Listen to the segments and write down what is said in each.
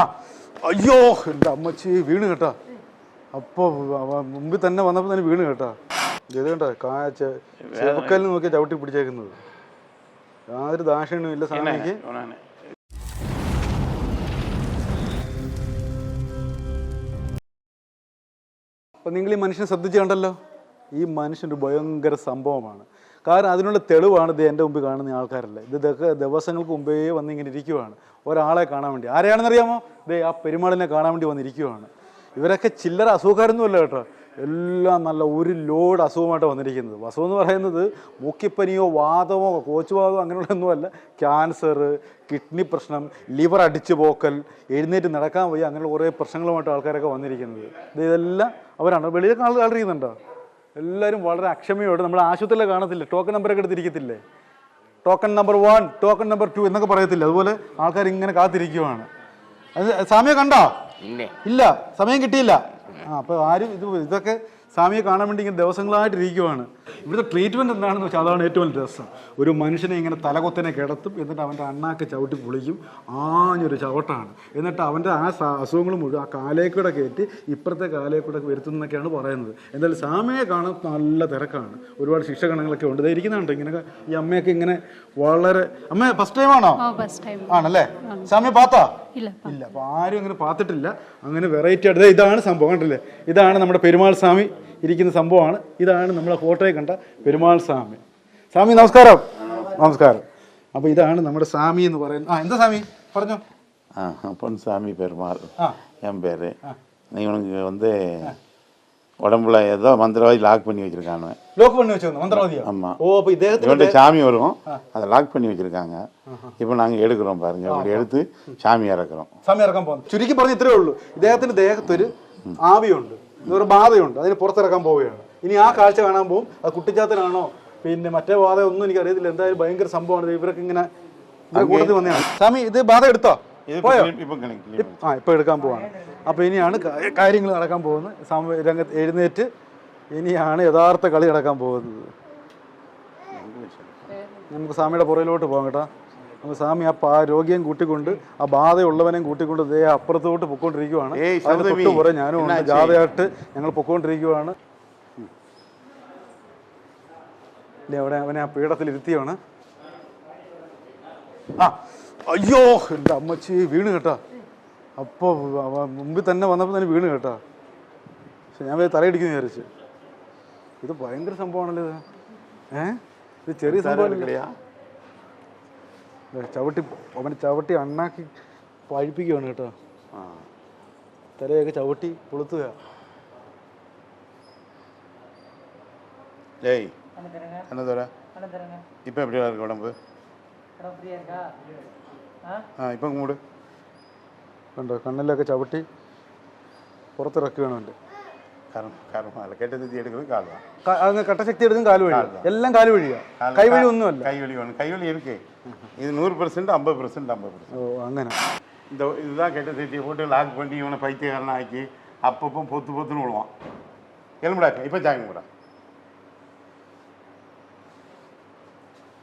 ആ അയ്യോ എന്റെ അമ്മച്ചി വീണ് കേട്ടാ. അപ്പോൾ മുമ്പിൽ തന്നെ വന്നപ്പോ തന്നെ വീണ് കേട്ടാ. ഇത് കണ്ടോ കാച്ച ചെവക്കല്ല് നോക്കി ചവിട്ടി പിടിച്ചേക്കുന്നത്. യാതൊരു ദാക്ഷണ്യം ഇല്ല സാധനക്ക് അപ്പൊ നിങ്ങൾ ഈ മനുഷ്യനെ ശ്രദ്ധിച്ചു കണ്ടല്ലോ ഈ മനുഷ്യൻ ഒരു ഭയങ്കര സംഭവമാണ്. കാരണം അതിനുള്ള തെളിവാണ് ഇത് എന്റെ മുമ്പിൽ കാണുന്ന ആൾക്കാരല്ല. ഇത് ഇതൊക്കെ ദിവസങ്ങൾക്ക് മുമ്പേ വന്ന് ഇങ്ങനെ ഇരിക്കുവാണ്. ഒരാളെ കാണാൻ വേണ്ടി. ആരെയാണെന്നറിയാമോ? ദേ ആ പെരുമാളിനെ കാണാൻ വേണ്ടി വന്നിരിക്കുവാണ്. ഇവരൊക്കെ ചില്ലറ അസുഖക്കാരൊന്നുമല്ല കേട്ടോ. എല്ലാം നല്ല ഒരു ലോഡ് അസുഖമായിട്ട് വന്നിരിക്കുന്നത്. അസുഖം എന്ന് പറയുന്നത് മൂക്കിപ്പനിയോ വാദമോ കോച്ചുവാദമോ അങ്ങനെയുള്ളതൊന്നുമല്ല ക്യാൻസർ കിഡ്നി പ്രശ്നം ലിവർ അടിച്ചു പോക്കൽ എഴുന്നേറ്റ് നടക്കാൻ വയ്യ അങ്ങനെയുള്ള കുറേ പ്രശ്നങ്ങളുമായിട്ട് ആൾക്കാരൊക്കെ വന്നിരിക്കുന്നത്. ഇത് ഇതെല്ലാം അവരാണ്. വെളിയിലൊക്കെ ആൾ ആളിരിക്കുന്നുണ്ടോ എല്ലാവരും വളരെ അക്ഷമയോടെ നമ്മൾ ആശുപത്രിയിലെ കാണത്തില്ലേ? ടോക്കൺ നമ്പറൊക്കെ എടുത്തിരിക്കത്തില്ലേ? Token number one token number two എന്നൊക്കെ പറയത്തില്ല? അതുപോലെ ആൾക്കാർ ഇങ്ങനെ കാത്തിരിക്കുവാണ്. അത് സമയം കണ്ടോ? ഇല്ലേ? സമയം കിട്ടിയില്ല. ആ അപ്പോൾ ആരും ഇത് ഇതൊക്കെ സ്വാമിയെ കാണാൻ വേണ്ടി ഇങ്ങനെ ദിവസങ്ങളായിട്ട് ഇരിക്കുവാണ് ഇവിടുത്തെ ട്രീറ്റ്മെന്റ് എന്താണെന്ന് വെച്ചാൽ അതാണ് ഏറ്റവും വലിയ രസം. ഒരു മനുഷ്യനെ ഇങ്ങനെ തലകൊത്തനെ കിടത്തും എന്നിട്ട് അവന്റെ അണ്ണാക്ക് ചവിട്ടി പൊളിക്കും. ആഞ്ഞൊരു ചവിട്ടാണ്. എന്നിട്ട് അവന്റെ ആ അസുഖങ്ങൾ മുഴുവൻ ആ കാലേക്കൂടെ കയറ്റി ഇപ്പുറത്തെ കാലേക്കൂടെ വരുത്തുന്നൊക്കെയാണ് പറയുന്നത്. എന്തായാലും സ്വാമിയെ കാണാൻ നല്ല തിരക്കാണ്. ഒരുപാട് ശിക്ഷകണങ്ങളൊക്കെ ഉണ്ട്. ഇരിക്കുന്നുണ്ട് ഇങ്ങനെ ഈ അമ്മയൊക്കെ ഇങ്ങനെ വളരെ അമ്മ ഫസ്റ്റ് ടൈം ആണോ? ആണല്ലേ? സ്വാമിയെ പാത്താ? ഇല്ല ഇല്ല അപ്പൊ ആരും അങ്ങനെ പാത്തിട്ടില്ല. അങ്ങനെ വെറൈറ്റി ആയിട്ട്. ഇതാണ് സംഭവം കണ്ടില്ലേ? ഇതാണ് നമ്മുടെ പെരുമാൾ സ്വാമി. ഇരിക്കുന്ന സംഭവമാണ് ഇതാണ് നമ്മളെ ഫോട്ടോയിൽ കണ്ട പെരുമാൾ സ്വാമി സ്വാമി നമസ്കാരം നമസ്കാരം അപ്പൊ ഇതാണ് നമ്മുടെ സ്വാമി എന്ന് പറയുന്നത് ആ എന്താ സ്വാമി പറഞ്ഞോ ஆ பொன்சாமி பெருமாள் ஆ. என் பேர் இவனுக்கு வந்து உடம்புல ஏதோ மந்திரவாதி லாக் பண்ணி வச்சிருக்காங்க ലോക്ക് പണി വെച്ചോ മന്ത്രവാദിയോ ஆமா. ഓ അപ്പൊ ഇദ്ദേഹത്തിന് இவன்ட்ட சாமி வரும் அதை லாக் பண்ணி வச்சிருக்காங்க இப்போ நாங்கள் எடுக்கிறோம் பாருங்க இப்படி எடுத்து சாமி இறக்குறோம் സ്വാമി ഇറക്കാൻ പോകുന്നു ചുരുക്കി പറഞ്ഞ ഇത്രേ ഉള്ളൂ ഇദ്ദേഹത്തിന്റെ ദേഹത്തൊരു ആവിയുണ്ട് ഇതൊരു ബാധയുണ്ട്. അതിന് പുറത്തിറക്കാൻ പോവുകയാണ്. ഇനി ആ കാഴ്ച കാണാൻ പോകും അത് കുട്ടിച്ചാത്തനാണോ? പിന്നെ മറ്റേ ബാധ ഒന്നും എനിക്ക് അറിയത്തില്ല എന്തായാലും ഭയങ്കര സംഭവമാണ്. ഇവരൊക്കെ ഇങ്ങനെ കൂടുതൽ വന്നതാണ്. സ്വാമി ഇത് ബാധ എടുത്തോ? ആ ഇപ്പൊ എടുക്കാൻ പോവാണ്. അപ്പൊ ഇനിയാണ് കാര്യങ്ങൾ നടക്കാൻ പോകുന്നത്. രംഗത്ത് എഴുന്നേറ്റ് ഇനിയാണ് യഥാർത്ഥ കളി നടക്കാൻ പോകുന്നത്. നമുക്ക് സ്വാമിയുടെ പുറയിലോട്ട് പോകാം കേട്ടോ. അപ്പൊ സ്വാമി ആ രോഗിയും കൂട്ടിക്കൊണ്ട് ആ ബാധയുള്ളവനെയും കൂട്ടിക്കൊണ്ട് ദേ അപ്പുറത്തോട്ട് പൊക്കോണ്ടിരിക്കുവാണ്. ഞാനും ജാഥയായിട്ട് ഞങ്ങൾ പൊക്കോണ്ടിരിക്കുവാണ്. ഇല്ലേ അവിടെ അവനെ ആ പീഠത്തിൽ ഇരുത്തിയാണ്. ആ അയ്യോ എന്റെ അമ്മച്ചി വീണ് കേട്ടാ. അപ്പോൾ മുമ്പിൽ തന്നെ വന്നപ്പോ തന്നെ വീണ് കേട്ടാ. പക്ഷെ ഞാൻ വേറെ തലയിടിക്കുന്ന വിചാരിച്ചു. ഇത് ഭയങ്കര സംഭവമാണല്ലോ ഇത്. ഏഹ് ഇത് ചെറിയ സംഭവമല്ലേ? ചവിട്ടി അവനെ ചവിട്ടി അണ്ണാക്കി പഴിപ്പിക്കുകയാണ് കേട്ടോ ஆ തലയൊക്കെ ചവിട്ടി കൊളുത്തുക டேய் என்ன தோற இப்போ எப்படி இருக்கு உடம்பு ஆ இப்போ மூடு കണ്ടോ കണ്ണിലൊക്കെ ചവിട്ടി പുറത്തിറക്കുകയാണ് അവൻ്റെ எடுக்கிறது கால் தான் ക- അങ്ങ് കട്ടശക്തി എടുത്തും കാല് വഴിയാ എല്ലാം കാല് വഴിയാ கால் കൈ വഴി கா- ഒന്നുമല്ല கைவலி வேணும் கைவலி இருக்கு இது நூறு பர்சன்ட் ஐம்பது பர்சன்ட் ஐம்பது பர்சன்ட் ഓ അങ്ങനെ இந்த இதுதான் கெட்ட தத்தியை போட்டு லாக் பண்ணி இவனை பைத்தியக்காரனா ஆக்கி அப்பப்போ பொத்து பொத்துன்னு விழுவான் எலும்புடா இப்போ ஜாங்க கூட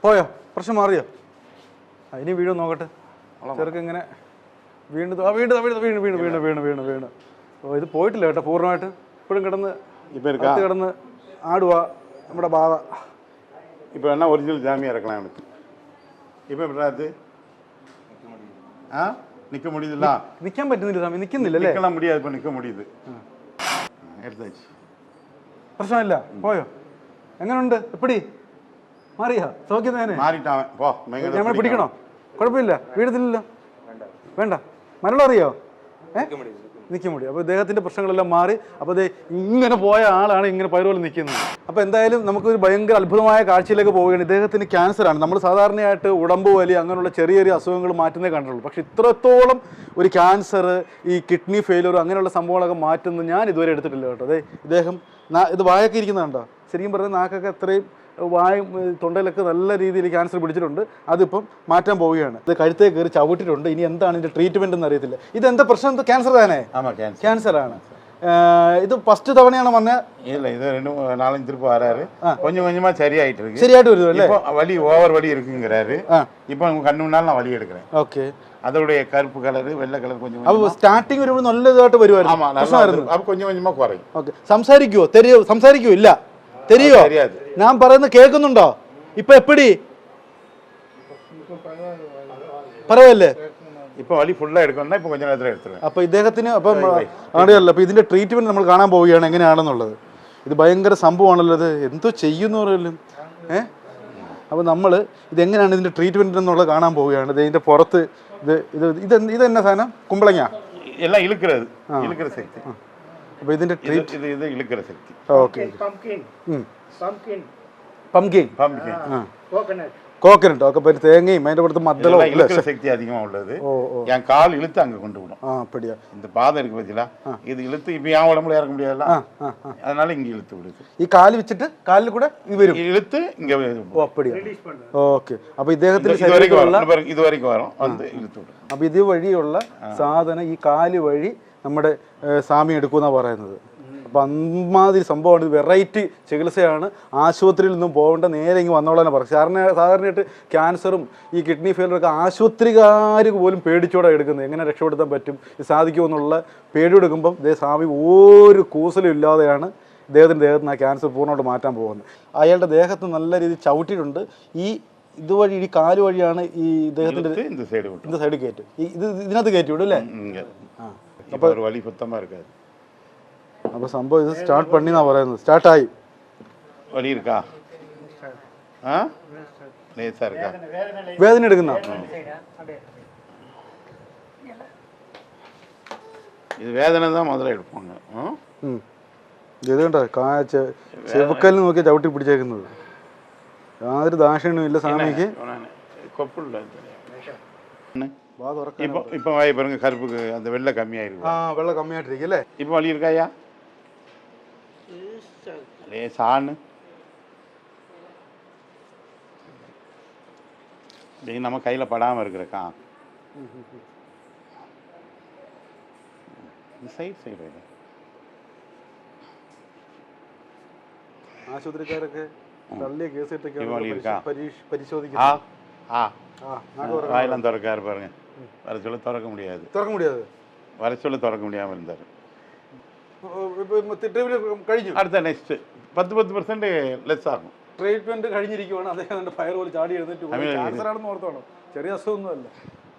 പോയോ പ്രശ്നം മാറിയോ ആ, ഇനി വീഴും നോക്കട്ടെ ചെറുക്ക് ഇങ്ങനെ വീണ്ടും ആ വീണ്ടും വീണ്ടും വീണ് വീണ് വീണ് വീണ് വീണ് വീണ് ഓ ഇത് പോയിട്ടില്ല കേട്ടോ പൂർണ്ണമായിട്ട് ഇപ്പോഴും കിടന്ന് இப்போ இருக்கா അകത്ത് കിടന്ന് ആടുക നമ്മുടെ ബാധ இப்போ என்ன ஒரிஜினல் ஜாமியாக இருக்கலாம் எனக்கு இப்போ எப்படி அது ஆ நிற்க முடியுதுல்ல നിൽക്കാൻ പറ്റുന്നില്ല സ്വാമി നിൽക്കുന്നില്ല അല്ലേ நிற்கலாம் முடியாது இப்போ நிற்க முடியுது எடுத்தாச்சு പ്രശ്നമില്ല പോയോ എങ്ങനെയുണ്ട് എപ്പടി മാറിയാ സൗഖ്യം തന്നെ மாறிட்டான் போ மேங்க നമ്മൾ പിടിക്കണോ കുഴപ്പമില്ല വീഴത്തില്ലല്ലോ വേണ്ട മരണം അറിയോ ഏ നിൽക്കാൻ മുടി അപ്പോൾ ഇദ്ദേഹത്തിന്റെ പ്രശ്നങ്ങളെല്ലാം മാറി. അപ്പോൾ ദേ ഇങ്ങനെ പോയ ആളാണ് ഇങ്ങനെ പയറുപോലെ നിൽക്കുന്നത്. അപ്പോൾ എന്തായാലും നമുക്കൊരു ഭയങ്കര അത്ഭുതമായ കാഴ്ചയിലേക്ക് പോവുകയാണ്. ഇദ്ദേഹത്തിന് ക്യാൻസറാണ്. നമ്മൾ സാധാരണയായിട്ട് ഉടമ്പ് വലി അങ്ങനെയുള്ള ചെറിയ ചെറിയ അസുഖങ്ങൾ മാറ്റുന്നേ കണ്ടിട്ടുള്ളൂ. പക്ഷേ ഇത്രത്തോളം ഒരു ക്യാൻസർ ഈ കിഡ്നി ഫെയിലർ അങ്ങനെയുള്ള സംഭവങ്ങളൊക്കെ മാറ്റുന്നത് ഞാൻ ഇതുവരെ എടുത്തിട്ടില്ല കേട്ടോ. അതെ ഇദ്ദേഹം ഇത് വായൊക്കെ ഇരിക്കുന്നുണ്ടോ? ശരിക്കും പറഞ്ഞാൽ നാക്കൊക്കെ അത്രയും വായും ഏ, തൊണ്ടയിലൊക്കെ നല്ല രീതിയിൽ ക്യാൻസർ പിടിച്ചിട്ടുണ്ട് അതിപ്പം മാറ്റാൻ പോവുകയാണ് ഇത് കഴുത്തേ കയറി ചവിട്ടിട്ടുണ്ട് ഇനി എന്താണ് ഇതിന്റെ ട്രീറ്റ്മെന്റ് എന്ന് അറിയത്തില്ല ഇതെന്താ പ്രശ്നം ക്യാൻസർ തന്നെ ஆமாம் கேன்சர் ക്യാൻസർ ആണ് ഇത് ഫസ്റ്റ് തവണയാണ് വന്ന இல்ல இது ரெண்டு மூ- நாலஞ்சு திருப்பி வராரு கொஞ்சம் கொஞ்சமா சரியாயிட்டு இருக்கு ശരിയായിട്ട് വരുമോ അല്ലേ இப்போ வலி ஓவர் வலி இருக்குங்கிறாரு ஆ. இப்போ உங்க கண்ணு முன்னால நான் வலி எடுக்கிறேன் ഓക്കെ அதோடைய கருப்பு கலரு வெள்ளை கலர் கொஞ்சம் അപ്പൊ கொஞ்சமா- സ്റ്റാർട്ടിങ് വരുമ്പോൾ നല്ല ഇതായിട്ട് ஆமா വരുമായിരുന്നു நல்லா പ്രശ്നമായിരുന്നു அப்போ கொஞ்சம் கொஞ்சமா குறையும் ഓക്കെ സംസാരിക്കുവോ തെരിയോ സംസാരിക്കുവോ ഇല്ല തെരിയോ தெரியாது ഞാൻ പറയുന്നത് കേൾക്കുന്നുണ്ടോ? ഇപ്പൊ എപ്പടി? പറയല്ലേ? ഇപ്പൊ വലി ഫുള്ള് എടുക്കണ്ട ഇപ്പൊ കൊഞ്ച നേരത്തിൽ അപ്പൊ ഇദ്ദേഹത്തിന് അപ്പം അറിയാലോ അപ്പൊ ഇതിന്റെ ട്രീറ്റ്മെന്റ് നമ്മൾ കാണാൻ പോവുകയാണ്. എങ്ങനെയാണെന്നുള്ളത്. ഇത് ഭയങ്കര സംഭവമാണല്ലോ ഇത്. എന്തോ ചെയ്യുന്നു പറയലും ഏഹ് അപ്പോൾ നമ്മൾ ഇതെങ്ങനെയാണ് ഇതിന്റെ ട്രീറ്റ്മെന്റ് എന്നുള്ളത് കാണാൻ പോവുകയാണ്. ഇതിന്റെ പുറത്ത് ഇത് ഇത് ഇത് ഇതെന്നാ സാധനം? കുമ്പളങ്ങ. എല്ലാം ഇളുക്കുന്നത് ഇളുക്കുന്ന ശക്തി അപ്പോൾ ഇതിൻ്റെ ട്രീറ്റ് ഇത് ഇത് ഇളുക്കര ശക്തി ഓക്കെ പംകിൻ കോക്കനട്ട് ഒക്കെ പേര് തേങ്ങയും അതിൻ്റെ കൊടുത്ത് മദ്ദലും ഇളുക്കര ശക്തി அதிகமாக உள்ளது என் கால் இழுத்து அங்க கொண்டு விடும் அப்படியா இந்த பாதம் இருக்கு பார்த்தீங்களா இது இழுத்து இப்போ என் உடம்புல இறக்க முடியாதுல்ல அதனால இங்க இழுத்து விடுது ഈ കാല് വെച്ചിട്ട് കാലിൽ കൂടെ ഇവരും இழுத்து இங்க ஓ அப்படியா ഓക്കെ അപ്പോൾ ഇദ്ദേഹത്തിന് ഇത് വരയ്ക്ക് ശരീരത്തിലുള്ള വരും இது வரைக்கும் வரும் வந்து இழுத்து விடும் അപ്പോൾ ഇതുവഴിയുള്ള സാധനം ഈ കാല് വഴി നമ്മുടെ സാമി എടുക്കുമെന്നാണ് പറയുന്നത്. അപ്പം അമ്മാതിരി സംഭവമാണ്. വെറൈറ്റി ചികിത്സയാണ്. ആശുപത്രിയിൽ നിന്നും പോകേണ്ട നേരെ ഇങ്ങ് വന്നോളാനാണ് പറയുക. സാറിന് സാധാരണയായിട്ട് ക്യാൻസറും ഈ കിഡ്നി ഫെയിലറൊക്കെ ആശുപത്രികാർ പോലും പേടിച്ചോടെ എടുക്കുന്നത്. എങ്ങനെ രക്ഷപ്പെടുത്താൻ പറ്റും? ഇത് സാധിക്കുമെന്നുള്ള പേടിയെടുക്കുമ്പം ഇതേ സ്വാമി ഒരു കൂസലും ഇല്ലാതെയാണ് ദേഹത്തിന്റെ ദേഹത്ത് നിന്ന് ആ ക്യാൻസർ പൂർണമായിട്ട് മാറ്റാൻ പോകുന്നത്. അയാളുടെ ദേഹത്ത് നല്ല രീതിയിൽ ചവിട്ടിയിട്ടുണ്ട്. ഈ ഇതുവഴി ഈ കാൽ വഴിയാണ് ഈ ദേഹത്തിന്റെ സൈഡ് സൈഡ് കയറ്റും. ഇത് ഇതിനകത്ത് കയറ്റി വിടും അല്ലേ ആ. இப்போ ஒரு வலி சுத்தமா இருக்காது അപ്പൊ സംഭവം ഇത് സ്റ്റാർട്ട് പണിന്നാ പറയുന്നത് സ്റ്റാർട്ടായി வலி இருக்கா ஆ லேசா இருக்கா വേദന എടുക്കുന്ന இது வேதனை தான் முதல்ல எடுப்பாங்க ஆ? ഇത് കണ്ടോ കാ ചെ- ചെവുക്കല്ല് നോക്കി ചവിട്ടി പിടിച്ചേക്കുന്നത് യാതൊരു ദാക്ഷിണ്യവും ഇല്ല സ്വാമിക്ക് நானு. இப்போ இப்போ வாய் பாருங்க கருப்புக்கு அந்த வெள்ளை கம்மியாயிருக்கு ആ വെള്ളം കമ്മിയായിട്ടിരിക്കും അല്ലേ இப்போ வலி இருக்காயா லேசான்னு இது நம்ம கையில் படாமல் இருக்கிறக்கா സൈഡ് സൈഡ് ആശുപത്രിക്കാരൊക്കെ തള്ളിയ കേസിട്ടൊക്കെ ഈ വഴി இருக்கா? പരിശോധിക്കും ஆ ஆ ആ നാക്ക് തുറ- வாயெல்லாம் திறக்காரு பாருங்க வர சொல்ல திறக்க முடியாது തുറക്കാൻ முடியாது வர சொல்ல திறக்க முடியாமல் இருந்தார் ട്രീറ്റ്മെന്റ് കഴിഞ്ഞു அடுத்த நெக்ஸ்ட் பத்து பத்து பெர்சன்ட் லெஸ் ஆகும் ട്രീറ്റ്മെന്റ് കഴിഞ്ഞിരിക്കുവാണ് അദ്ദേഹം അതിന്റെ ഫയർ പോലെ ചാടി എഴുന്നേറ്റ് പോയി അതെ. ക്യാൻസർ ആണെന്ന് ഓർത്തോണം ചെറിയ അസുഖമൊന്നുമല്ല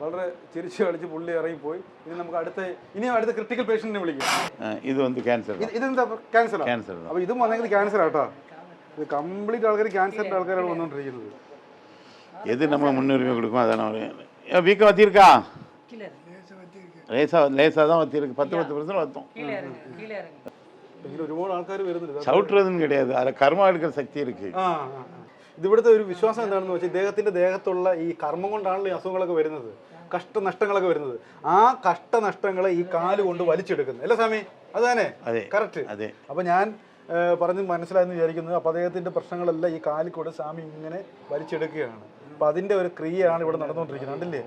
വളരെ ചിരിച്ചു കളിച്ച് പുള്ളി ഇറങ്ങിപ്പോയി ഇനി നമുക്ക് അടുത്ത ഇനി അടുത്ത ക്രിട്ടിക്കൽ പേഷ്യന്റിനെ വിളിക്കാം அஹ் இது வந்து கேன்சர் ഇത് ഇതെന്താ ക്യാൻസർ கேன்சர் தான் അപ്പൊ ഇതും വന്നെങ്കിൽ ക്യാൻസർ ആട്ടോ ഇത് കംപ്ലീറ്റ് ആൾക്കാർ ക്യാൻസറിന്റെ ആൾക്കാരാണ് വന്നുകൊണ്ടിരിക്കുന്നത് எது நம்ம முன்னுரிமை கொடுக்கும் அதான ஒரு வீக்கம் வத்திருக்கா லேசா லேசாக தான் வத்திருக்கு பத்து பத்து பர்சன்ட் வத்தோம் എങ്കിലും ഒരുപാട് ആൾക്കാർ വരുന്നുണ്ട് சவுட்டுறதுன்னு கிடையாது அதில் கர்மா எடுக்கிற சக்தி இருக்கு ആ ആ, ആ. ഇത് ഇവിടുത്തെ ഒരു വിശ്വാസം എന്താണെന്ന് വെച്ചാൽ ഇദ്ദേഹത്തിന്റെ ദേഹത്തുള്ള ഈ കർമ്മം കൊണ്ടാണല്ലോ ഈ അസുഖങ്ങളൊക്കെ വരുന്നത് കഷ്ടനഷ്ടങ്ങളൊക്കെ വരുന്നത് ആ കഷ്ടനഷ്ടങ്ങളെ ഈ കാല് കൊണ്ട് വലിച്ചെടുക്കുന്നത് അല്ലേ സ്വാമി അത് തന്നെ അതെ. കറക്റ്റ് അതെ അപ്പൊ ഞാൻ ഏ, പറഞ്ഞ് മനസ്സിലായെന്ന് വിചാരിക്കുന്നത് അപ്പൊ അദ്ദേഹത്തിന്റെ പ്രശ്നങ്ങളെല്ലാം ഈ കാലിൽ കൂടെ സ്വാമി ഇങ്ങനെ വലിച്ചെടുക്കുകയാണ് അപ്പൊ അതിന്റെ ഒരു ക്രിയയാണ് ഇവിടെ നടന്നുകൊണ്ടിരിക്കുന്നത് കണ്ടില്ലേ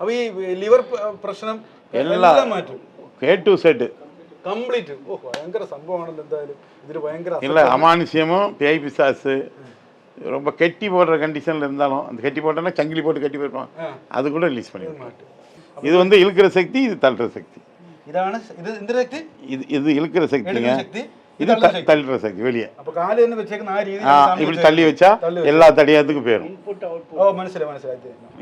അപ്പൊ ഈ ലിവർ പ്രശ്നം എല്ലാം എല്ലാം മാറ്റും ஏ டு செட்டு കംപ്ലീറ്റ് ഓ ഭയങ്കര സംഭവമാണല്ലോ എന്തായാലും ഇതിന് ഭയങ്കര இல்லை அமானுஷ்யமும் பேய் பிசாசு ரொம்ப கெட்டி போடுற கண்டிஷனில் இருந்தாலும் அந்த கெட்டி போட்டோன்னா சங்கிலி போட்டு கட்டி போயிருப்பான் ஆ. அது கூட ரிலீஸ் பண்ணிடுவோம் இது வந்து இழுக்கிற சக்தி இது தள்ளுற சக்தி ഇതാണ് ഇത് എന്തിന്റെ ശക്തി இது இது இழுக்கிற சக்திங்க എടുക്കുന്ന ശക്തി ഇത് തള്ളിട്ട ശക്തി വലിയ ആ ഇവിടെ തള്ളി വെച്ചാൽ എല്ലാ തടിയാത്തക്ക് പേരും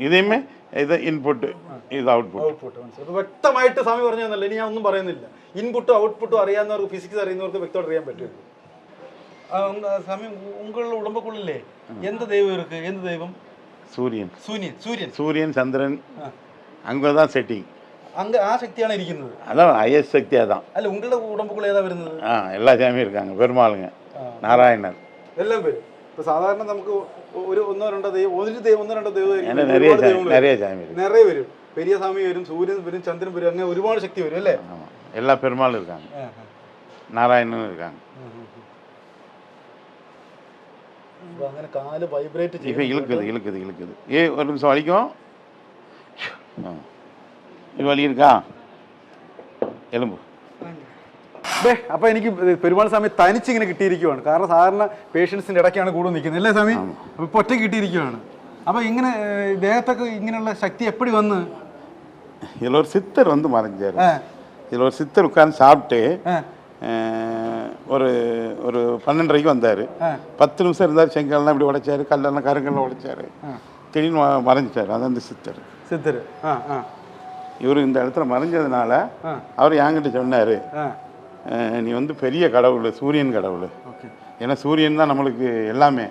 ഇതേമേ ഇത് ഇൻപുട്ട് ഇത് ഔട്ട്പുട്ട് വ്യക്തമായിട്ട് സ്വാമി പറഞ്ഞു തന്നല്ലോ ഇനി ഞാൻ ഒന്നും പറയുന്നില്ല ഇൻപുട്ടും ഔട്ട്പുട്ടും അറിയാവുന്നവർക്ക് ഫിസിക്സ് അറിയുന്നവർക്ക് വ്യക്തമായിട്ട് അറിയാൻ പറ്റും സ്വാമി ഉങ്ങളുടെ ഉടമ്പക്കുള്ളില്ലേ എന്ത് ദൈവം ഇருக்கு എന്ത് ദൈവം സൂര്യൻ സൂര്യൻ സൂര്യൻ സൂര്യൻ ചന്ദ്രൻ അങ്ങ് സെറ്റിംഗ് அங்கே தான் செட்டிங் അങ്ങ ആ ശക്തിയാണ് ഇരിക്കുന്നത് அதான் ஐஎஸ் சக்தி அதான் അല്ല ഉങ്ങളുടെ ഉടമ്പക്കുള്ള ഏതാ വരുന്നത് ஆ எல்லா சாமியும் இருக்காங்க பெருமாளுங்க ആ. நாராயணர் എല്ലാം വരും ഇപ്പൊ സാധാരണ നമുക്ക് ഒരു ഒന്നോ രണ്ടോ ദൈവം ഒരു ദൈവം ഒന്നോ രണ്ടോ ദൈവം ஏன்னா ആയിരിക്കും. நிறைய ഒരുപാട് சாமி ദൈവങ്ങൾ വരും. நிறைய சாமி இருக்கு നിറയെ വരും പെരിയ സ്വാമി വരും സൂര്യൻ വരും ചന്ദ്രൻ വരും അങ്ങനെ ഒരുപാട് ശക്തി വരും അല്ലേ ஆமாம் எல்லா பெருமாளும் இருக்காங்க ആ, ആ. நாராயணனும் இருக்காங்க അപ്പൊ അങ്ങനെ കാല് വൈബ്രേറ്റ് இப்போ இழுக்குது இழுக்குது இழுக்குது ஏ ஒரு நிமிஷம் வலிக்கும் ஆ. இது வலி இருக்கா എലുമ്പ് ദേ അപ്പോൾ എനിക്ക് പെരുമാൾ സ്വാമി തനിച്ചിങ്ങനെ കിട്ടിയിരിക്കുവാണ് കാരണം സാധാരണ പേഷ്യൻസിൻ്റെ ഇടയ്ക്കാണ് കൂടുതൽ നിൽക്കുന്നത് അല്ലേ സ്വാമി അപ്പോൾ ഇപ്പോൾ ഒറ്റ കിട്ടിയിരിക്കുവാണ് അപ്പോൾ ഇങ്ങനെ ഏഹ്, ദേഹത്തൊക്കെ ഇങ്ങനെയുള്ള ശക്തി എപ്പടി വന്ന് இதில் ஒரு சித்தர் வந்து மறைஞ்சார் ஆ. இதில் ஒரு சித்தர் உட்கார்ந்து சாப்பிட்டு ஆ. அஹ், ஒரு ஒரு பன்னெண்டரைக்கு வந்தார் ஆ. பத்து நிமிஷம் இருந்தார் செங்கல்லாம் இப்படி உடைச்சாரு கல்லெல்லாம் கருங்கல்லாம் உடைச்சாரு திடீர்னு ம- மறைஞ்சிட்டாரு அது அந்த சித்தர் സിത്തര് ആ ആ இவர் இந்த இடத்துல மறைஞ்சதுனால ஆ. அவர் என்கிட்ட சொன்னார் ആ நீ வந்து பெரிய கடவுள் சூரியன் கடவுள் ഓക്കെ ஏன்னா சூரியன் தான் நம்மளுக்கு எல்லாமே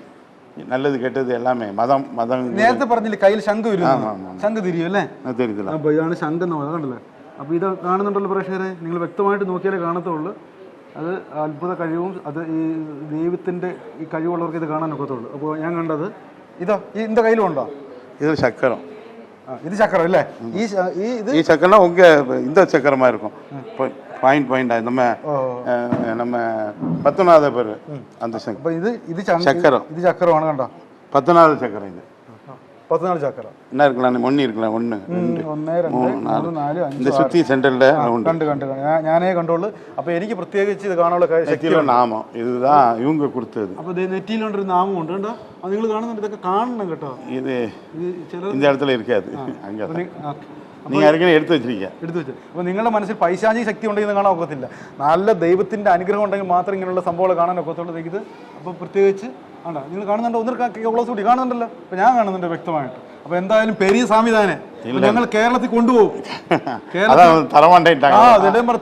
நல்லது கெட்டது எல்லாமே மதம் மதம் നേരത്തെ പറഞ്ഞില്ലേ കയ്യിൽ ശംഖ് വരും ആമാ, ആമാ. ശംഖ് തിരിയും അല്ലേ அது தெரியுதுல അപ്പോൾ ഇതാണ് ശംഖ് എന്ന് പറയുന്നത് കണ്ടല്ലേ അപ്പോൾ ഇത് കാണുന്നുണ്ടല്ലോ പ്രേക്ഷകരെ നിങ്ങൾ വ്യക്തമായിട്ട് നോക്കിയാലേ കാണത്തുള്ളൂ അത് അത്ഭുത കഴിവും അത് ഈ ദൈവത്തിൻ്റെ ഈ കഴിവുള്ളവർക്ക് ഇത് കാണാൻ ഒക്കത്തുള്ളൂ അപ്പോൾ ഞാൻ കണ്ടത് ഇതോ ഈ இந்த കയ്യിലും ഉണ്ടോ இது சக்கரம் ആ ഇത് ചക്രം இது சக்கரம் இல்ல. இது? சக்கரம்னா உங்க இந்த சக்கரமா இருக்கும். பாயிண்ட் பாயிண்டா நம்ம நம்ம பத்துநாத பேர். அந்த சக்கரம் இது இது சக்கரம். இது சக்கரம் வேணும் கண்டோம் சக்கரம் இது. പത്തിനാല് ചക്രം என்ன இருக்கலாம் ஒன்று இருக்கலாம் ஒன்று ரெண்டு ഒന്ന് രണ്ട് மூணு മൂന്ന് நாலு നാല് അഞ്ച് இந்த சுத்தி சென்டரில் ரவுண்டு കണ്ട് കണ്ട് കണ്ട്. ഞാൻ- ഞാനേ കണ്ടുള്ളൂ അപ്പോൾ എനിക്ക് പ്രത്യേകിച്ച് ഇത് കാണാനുള്ള കഴി- ശക്തി நெத்தியில் நாமம் இதுதான் இவங்க கொடுத்தது അപ്പോൾ ഇത് നെറ്റിയിലുണ്ടൊരു നാമമുണ്ട് കണ്ടോ അത് നിങ്ങൾ കാണുന്നുണ്ട് ഇതൊക്കെ കാണണം കേട്ടോ இது ഇത് ചില இந்த இடத்துல இருக்காது அங்கே അപ്പോൾ നി- ഓക്കേ. നീ എടുത്തു എടുത്തു വെച്ചു. അപ്പോൾ നിങ്ങളുടെ മനസ്സിൽ പൈശാചിക ശക്തി ഉണ്ടെങ്കിൽ കാണാൻ ഒക്കത്തില്ല നല്ല ദൈവത്തിന്റെ അനുഗ്രഹം ഉണ്ടെങ്കിൽ മാത്രം ഇങ്ങനെയുള്ള സംഭവങ്ങൾ കാണാൻ ഒക്കത്തുള്ളൂ. ഇത് അപ്പോൾ പ്രത്യേകിച്ച് ആണ്ടാ നിങ്ങൾ കാണുന്നുണ്ടോ? ഒന്നിൽ ക്ലോസ് കൂടി കാണുന്നുണ്ടല്ലോ. അപ്പൊ ഞാൻ കാണുന്നുണ്ട് വ്യക്തമായിട്ട്. അപ്പോൾ എന്തായാലും പെരിയ സാമിതാനെ ഞങ്ങൾ കേരളത്തിൽ കൊണ്ടുപോകും. കേരളത്തിൽ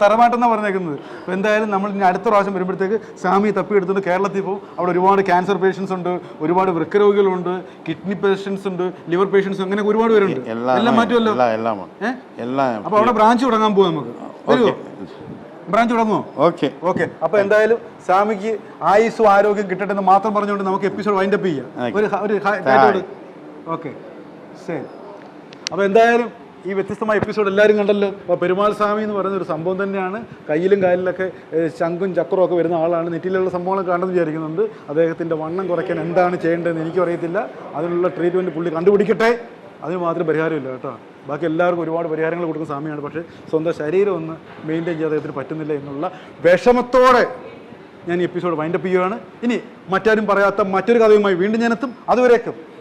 തറവാട്ടെന്നാ പറഞ്ഞേക്കുന്നത്. അപ്പോൾ എന്തായാലും നമ്മൾ ഇനി അടുത്ത പ്രാവശ്യം വരുമ്പോഴത്തേക്ക് സാമി തപ്പിയെടുത്തുകൊണ്ട് കേരളത്തിൽ പോകും. അവിടെ ഒരുപാട് ക്യാൻസർ പേഷ്യൻസ് ഉണ്ട് ഒരുപാട് വൃക്കരോഗികളുണ്ട് കിഡ്നി പേഷ്യൻസ് ഉണ്ട് ലിവർ പേഷ്യൻസ് അങ്ങനെ ഒരുപാട് പേരുണ്ട്. എല്ലാം മാറ്റുമല്ലോ? എല്ലാം അപ്പോൾ അവിടെ ബ്രാഞ്ച് തുടങ്ങാൻ പോകും നമുക്ക്. ബ്രാഞ്ച് തുടങ്ങുമോ ഓക്കെ. ഓക്കെ. അപ്പോൾ എന്തായാലും സാമിക്ക് ആയുസ്സും ആരോഗ്യം കിട്ടട്ടെന്ന് മാത്രം പറഞ്ഞുകൊണ്ട് നമുക്ക് എപ്പിസോഡ് വൈൻഡപ്പ് ചെയ്യാം. ഒരു ഒരു ഓക്കെ. ശരി. അപ്പോൾ എന്തായാലും ഈ വ്യത്യസ്തമായ എപ്പിസോഡ് എല്ലാവരും കണ്ടല്ലോ. അപ്പോൾ പെരുമാൾ സ്വാമി എന്ന് പറയുന്ന ഒരു സംഭവം തന്നെയാണ്. കയ്യിലും കാലിലൊക്കെ ശംഖും ചക്രവും ഒക്കെ വരുന്ന ആളാണ്. നെറ്റിലുള്ള സംഭവങ്ങളൊക്കെ കണ്ടെന്ന് വിചാരിക്കുന്നുണ്ട്. അദ്ദേഹത്തിന്റെ വണ്ണം കുറയ്ക്കാൻ എന്താണ് ചെയ്യേണ്ടതെന്ന് എനിക്കും അറിയത്തില്ല അതിനുള്ള ട്രീറ്റ്മെന്റ് പുള്ളി കണ്ടുപിടിക്കട്ടെ. അതിന് മാത്രം പരിഹാരമില്ല കേട്ടോ. ബാക്കി എല്ലാവർക്കും ഒരുപാട് പരിഹാരങ്ങൾ കൊടുക്കുന്ന സ്വാമിയാണ്. പക്ഷേ സ്വന്തം ശരീരം ഒന്ന് മെയിന്റെയിൻ ചെയ്യാൻ അദ്ദേഹത്തിന് പറ്റുന്നില്ല എന്നുള്ള വിഷമത്തോടെ ഞാൻ ഈ എപ്പിസോഡ് വൈൻഡപ്പ് ചെയ്യുകയാണ് ഇനി മറ്റാരും പറയാത്ത മറ്റൊരു കഥയുമായി വീണ്ടും ഞാനെത്തും. അതുവരേക്കും.